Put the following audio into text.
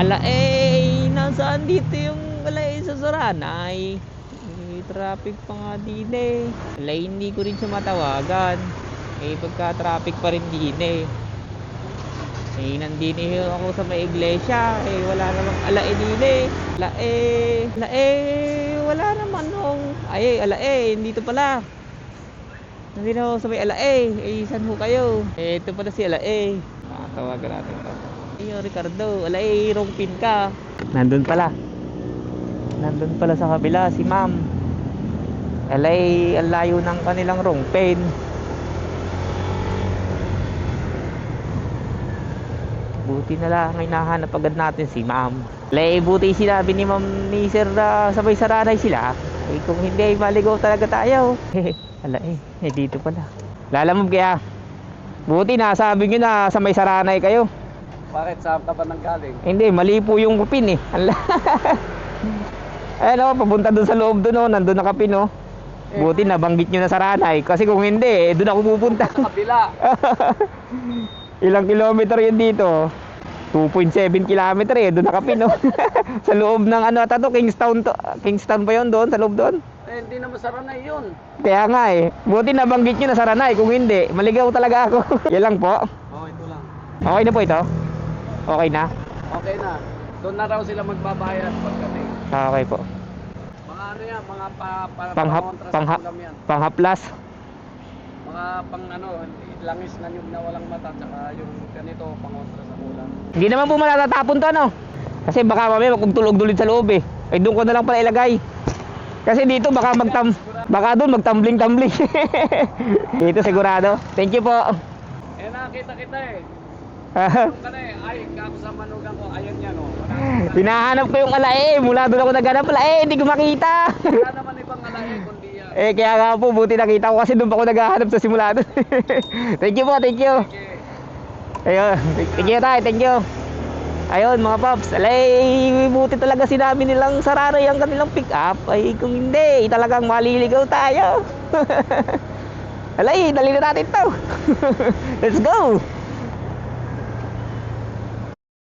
Ala eh, nasaan dito yung ala eh, sa Saranay? Eh, traffic pa nga din eh. Ala eh, hindi ko rin siya matawagan. Eh, pagka traffic pa rin din eh. Eh, nandini ako sa may iglesia. Eh, wala namang ala eh din eh. Ala eh, ala eh, wala naman nung. Ay, ala eh, dito pala. Nandito ako sa may ala eh. Eh, saan ho kayo? Eh, ito pala si ala eh. Ah, tawagan natin to. Ayun, Ricardo, ala eh, wrong pin ka. Nandun pala. Nandun pala sa kabila si ma'am. Ala eh, ang layo ng kanilang wrong pin. Buti na lang ay nahanap agad natin si ma'am. Lay, buti sinabi ni ma'am ni sir na sabay saranay sila. Eh, kung hindi, maligaw talaga tayo. Ala eh, eh dito pala. Lalamog kaya. Buti na, sabi nyo na sa may saranay kayo. Bakit? Saan ka ba nang galing? Hindi, mali po yung pin eh. Ala. Ayun oh, papunta dun sa loob dun oh, nandun na kapin oh. Buti nabanggit nyo na saranay. Kasi kung hindi, eh, dun ako pupunta. Sa kabila. Ilang kilometer yun dito? 2.7 kilometer eh, doon nakapin no. sa loob ng ano ata to, Kingstown to. Kingstown pa yun doon, sa loob doon. Eh, hindi naman saranay yun. Kaya nga eh, buti nabanggit nyo na Saranay, kung hindi, maligaw talaga ako. Yan lang po. Oh, ito lang. Okay na po ito? Okay na? Okay na. Doon na raw sila magbabayad pagdating. Okay po. Mga ano yan, mga pa, pa, Panghap, pangontra sa pangha, ulam yan. panghaplas. Mga pang ano, langis na nyug na walang mata, tsaka yung ganito, pangontra sa ulam. Hindi naman po matatatapon to no. Kasi baka mamaya magtulog dulid sa loob eh. Ay doon ko na lang pala ilagay. Kasi dito baka magtam baka doon magtumbling-tumbling. dito sigurado. Thank you po. Eh, nakita kita eh. Hinahanap ko yung alae. Mula doon ako naghanap pala eh, hindi ko makita. wala naman ibang alay, kundi eh kaya nga po buti nakita ko kasi doon pa ako naghahanap sa simula doon. thank you po, thank you. Ayun, thank you tayo, thank you. Ayun mga paps, alay, buti talaga sinabi nilang sararay ang kanilang pick up. Ay kung hindi, talagang maliligaw tayo. alay, dali na natin to. Let's go.